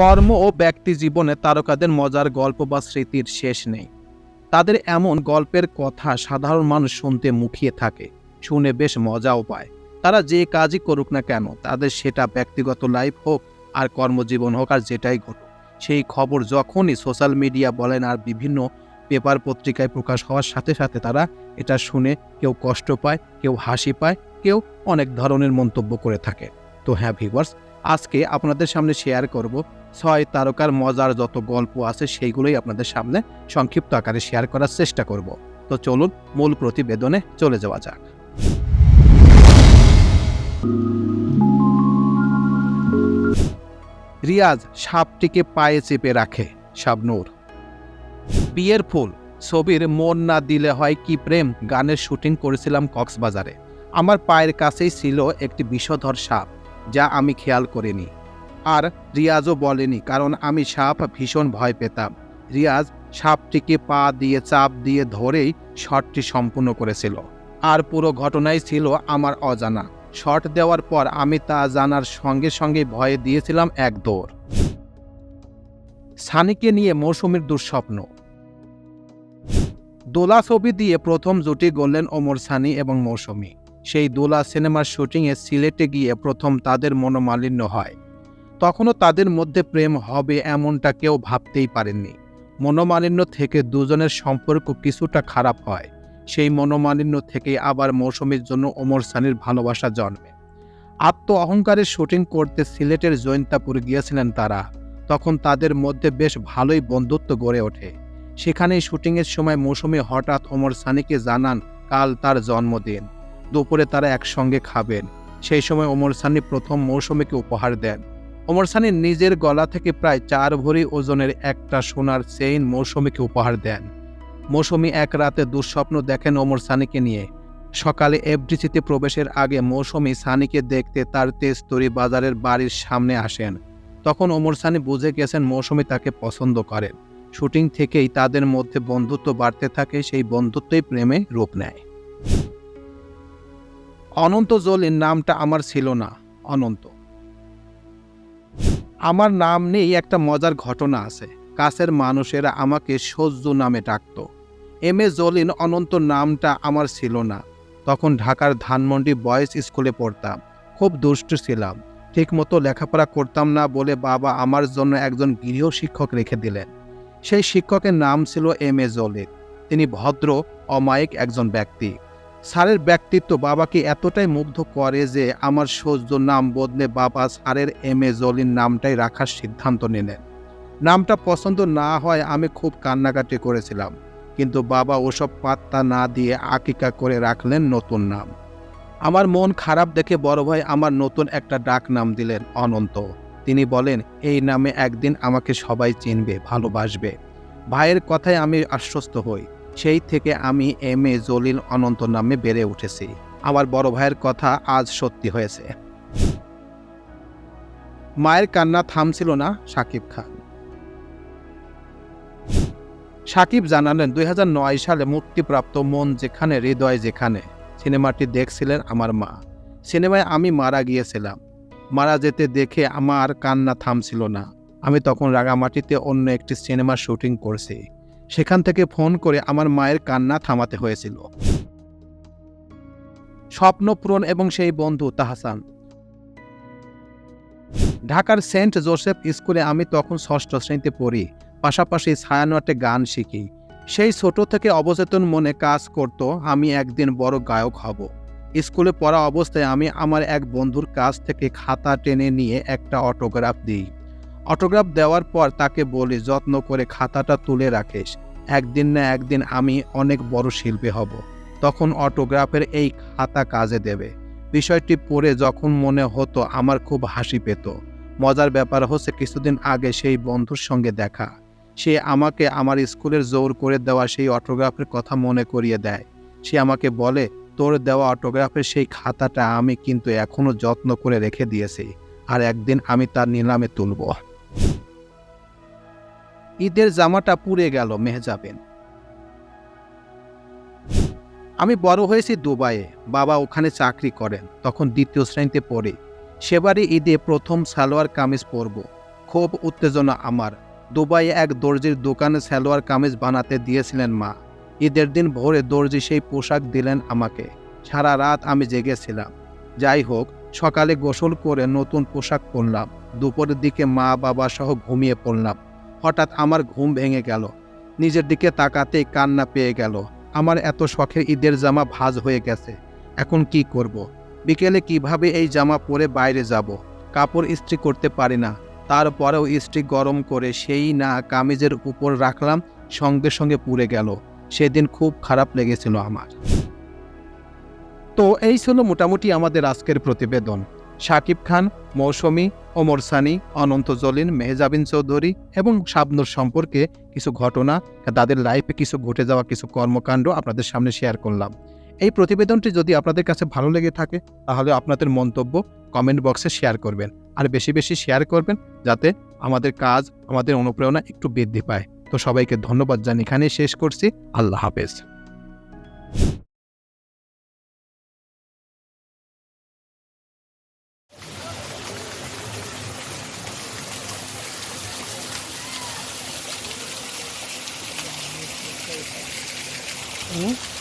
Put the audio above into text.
কর্ম ও ব্যক্তি জীবনে তারকাদের মজার গল্প বা স্মৃতির শেষ নেই। তাদের এমন গল্পের কথা সাধারণ মানুষ শুনতে মুখিয়ে থাকে, শুনে বেশ মজাও পায়। তারা যে কাজই করুক না কেন, তাদের সেটা ব্যক্তিগত লাইফ হোক আর কর্মজীবন হোক আর যেটাই ঘটুক। সেই খবর যখনই সোশ্যাল মিডিয়া বলেন আর বিভিন্ন পেপার পত্রিকায় প্রকাশ হওয়ার সাথে সাথে তারা এটা শুনে কেউ কষ্ট পায়, কেউ হাসি পায়, কেউ অনেক ধরনের মন্তব্য করে থাকে। তো হ্যাঁ ভিউয়ার্স আজকে আপনাদের সামনে শেয়ার করব ছয় তারকার মজার যত গল্প আছে সেইগুলোই আপনাদের সামনে সংক্ষিপ্ত আকারে শেয়ার করার চেষ্টা করব। তো চলুন মূল প্রতিবেদনে চলে যাওয়া যাক। রিয়াজ সাপটিকে পায়ে চেপে রাখে, শাবনূর। বিয়ের ফুল, ছবির মন না দিলে হয় কি প্রেম, গানের শুটিং করেছিলাম কক্সবাজারে। আমার পায়ের কাছেই ছিল একটি বিষধর সাপ, যা আমি খেয়াল করিনি। আর রিয়াজও বলেনি, কারণ আমি সাপ ভীষণ ভয় পেতাম। রিয়াজ সাপটিকে পা দিয়ে, চাপ দিয়ে ধরেই শটটি সম্পূর্ণ করেছিল। আর পুরো ঘটনাই ছিল আমার অজানা। শট দেওয়ার পর আমি তা জানার সঙ্গে সঙ্গে ভয়ে দিয়েছিলাম এক দৌড়। সানিকে নিয়ে মৌসুমীর দুঃস্বপ্ন। দোলা ছবি দিয়ে প্রথম জুটি গড়লেন ওমর সানি এবং মৌসুমী। সেই দোলা সিনেমার শুটিংয়ে সিলেটে গিয়ে প্রথম তাদের মনোমালিন্য হয়। তখনও তাদের মধ্যে প্রেম হবে এমনটা কেউ ভাবতেই পারেননি। মনোমালিন্য থেকে দুজনের সম্পর্ক কিছুটা খারাপ হয়। সেই মনোমালিন্য থেকেই আবার মৌসুমীর জন্য ওমর সানির ভালোবাসা জন্মে। আত্ম অহংকারের শুটিং করতে সিলেটের জৈন্তাপুর গিয়েছিলেন তারা। তখন তাদের মধ্যে বেশ ভালোই বন্ধুত্ব গড়ে ওঠে। সেখানেই শুটিংয়ের সময় মৌসুমী হঠাৎ ওমর সানিকে জানান, কাল তার জন্মদিন। দুপুরে তারা একসঙ্গে খাবেন। সেই সময় ওমর সানি প্রথম মৌসুমীকে উপহার দেন। ওমর সানি নিজের গলা থেকে প্রায় চার ভরি ওজনের একটা সোনার চেইন মৌসুমীকে উপহার দেন। মৌসুমী এক রাতে দুঃস্বপ্ন দেখেন ওমর সানিকে নিয়ে। সকালে এফডিসিতে প্রবেশের আগে মৌসুমী সানিকে দেখতে তার তেজতরি বাজারের বাড়ির সামনে আসেন। তখন ওমর সানি বুঝে গেছেন মৌসুমী তাকে পছন্দ করেন শুটিং থেকেই তাদের মধ্যে বন্ধুত্ব বাড়তে থাকে, সেই বন্ধুত্বই প্রেমে রূপ নেয়। অনন্ত জলির নামটা আমার ছিল না। অনন্ত। আমার নাম নেই একটা মজার ঘটনা আছে। কাছের মানুষেরা আমাকে সজ্জু নামে ডাকত। এম এ জলিন অনন্ত নামটা আমার ছিল না। তখন ঢাকার ধানমন্ডি বয়েজ স্কুলে পড়তাম। খুব দুষ্টু ছিলাম। ঠিকমতো লেখাপড়া করতাম না বলে বাবা আমার জন্য একজন গৃহ শিক্ষক রেখে দিলেন। সেই শিক্ষকের নাম ছিল এম এ জলিন। তিনি ভদ্র, অমায়িক একজন ব্যক্তি। স্যারের ব্যক্তিত্ব বাবাকে এতটাই মুগ্ধ করে যে আমার সৌর্য নাম বদলে বাবা স্যারের এম এ জলিন নামটাই রাখার সিদ্ধান্ত নিলেন। নামটা পছন্দ না হয় আমি খুব কান্নাকাটি করেছিলাম, কিন্তু বাবা ওসব পাত্তা না দিয়ে আকিকা করে রাখলেন নতুন নাম। আমার মন খারাপ দেখে বড় ভাই আমার নতুন একটা ডাক নাম দিলেন, অনন্ত। তিনি বলেন, এই নামে একদিন আমাকে সবাই চিনবে, ভালোবাসবে। ভাইয়ের কথায় আমি আশ্বস্ত হই। সেই থেকে আমি এম এ জলিল অনন্ত নামে বেড়ে উঠেছি। আমার বড় ভাইয়ের কথা আজ সত্যি হয়েছে। মায়ের কান্না থামছিল না সাকিব খান। সাকিব জানালেন, দুই হাজার নয় সালে মুক্তিপ্রাপ্ত মন যেখানে, হৃদয় যেখানে, সিনেমাটি দেখছিলেন আমার মা। সিনেমায় আমি মারা গিয়েছিলাম। মারা যেতে দেখে আমার কান্না থামছিল না। আমি তখন রাগামাটিতে অন্য একটি সিনেমার শুটিং করছি। সেখান থেকে ফোন করে আমার মায়ের কান্না থামাতে হয়েছিল। স্বপ্ন পূরণ এবং সেই বন্ধু তাহসান। ঢাকার সেন্ট জোসেফ স্কুলে আমি তখন ষষ্ঠ শ্রেণীতে পড়ি, পাশাপাশি ছায়ানটে গান শিখি। সেই ছোট থেকে অবচেতন মনে কাজ করত, আমি একদিন বড় গায়ক হব। স্কুলে পড়া অবস্থায় আমি আমার এক বন্ধুর কাছ থেকে খাতা টেনে নিয়ে একটা অটোগ্রাফ দিই। অটোগ্রাফ দেওয়ার পর তাকে বলি, যত্ন করে খাতাটা তুলে রাখিস। একদিন না একদিন আমি অনেক বড় শিল্পী হব। তখন অটোগ্রাফের এই খাতা কাজে দেবে। বিষয়টি পড়ে যখন মনে হতো আমার খুব হাসি পেত। মজার ব্যাপার হচ্ছে কিছুদিন আগে সেই বন্ধুর সঙ্গে দেখা। সে আমাকে আমার স্কুলের জোর করে দেওয়া সেই অটোগ্রাফের কথা মনে করিয়ে দেয়। সে আমাকে বলে, তোর দেওয়া অটোগ্রাফের সেই খাতাটা আমি কিন্তু এখনও যত্ন করে রেখে দিয়েছি। আর একদিন আমি তার নিলামে তুলব। ঈদের জামাটা পুড়ে গেল মেহজাবেন। আমি বড় হয়েছি দুবাইয়ে, বাবা ওখানে চাকরি করেন, তখন দ্বিতীয় শ্রেণীতে পড়ি। সেবারই ঈদে প্রথম সালোয়ার কামিজ পরব। খুব উত্তেজনা আমার। দুবাইয়ে এক দর্জির দোকানে সালোয়ার কামিজ বানাতে দিয়েছিলেন মা। ঈদের দিন ভোরে দর্জি সেই পোশাক দিলেন আমাকে। সারা রাত আমি জেগেছিলাম। যাই হোক, সকালে গোসল করে নতুন পোশাক পরলাম। দুপুরের দিকে মা বাবা সহ ঘুমিয়ে পড়লাম। হঠাৎ আমার ঘুম ভেঙে গেল। নিজের দিকে তাকাতেই কান্না পেয়ে গেল। আমার এত শখের ঈদের জামা ভাঁজ হয়ে গেছে। এখন কি করব। বিকেলে কীভাবে এই জামা পরে বাইরে যাব? কাপড় ইস্ত্রি করতে পারি না। তারপরেও ইস্ত্রি গরম করে সেই না কামিজের উপর রাখলাম, সঙ্গে সঙ্গে পুড়ে গেল। সেদিন খুব খারাপ লেগেছিল আমার। তো এই ছিল মোটামুটি আমাদের আজকের প্রতিবেদন। শাকিব খান, মৌসুমী, ওমর সানি, অনন্ত জলিন মেহজাবিন চৌধুরী এবং শাবনুর সম্পর্কে কিছু ঘটনা, তাদের লাইফে কিছু ঘটে যাওয়া কিছু কর্মকাণ্ড আপনাদের সামনে শেয়ার করলাম। এই প্রতিবেদনটি যদি আপনাদের কাছে ভালো লেগে থাকে, তাহলে আপনাদের মন্তব্য কমেন্ট বক্সে শেয়ার করবেন। আর বেশি বেশি শেয়ার করবেন, যাতে আমাদের কাজ, আমাদের অনুপ্রেরণা একটু বৃদ্ধি পায়। তো সবাইকে ধন্যবাদ জানি এখানেই শেষ করছি। আল্লাহ হাফেজ। Hmm.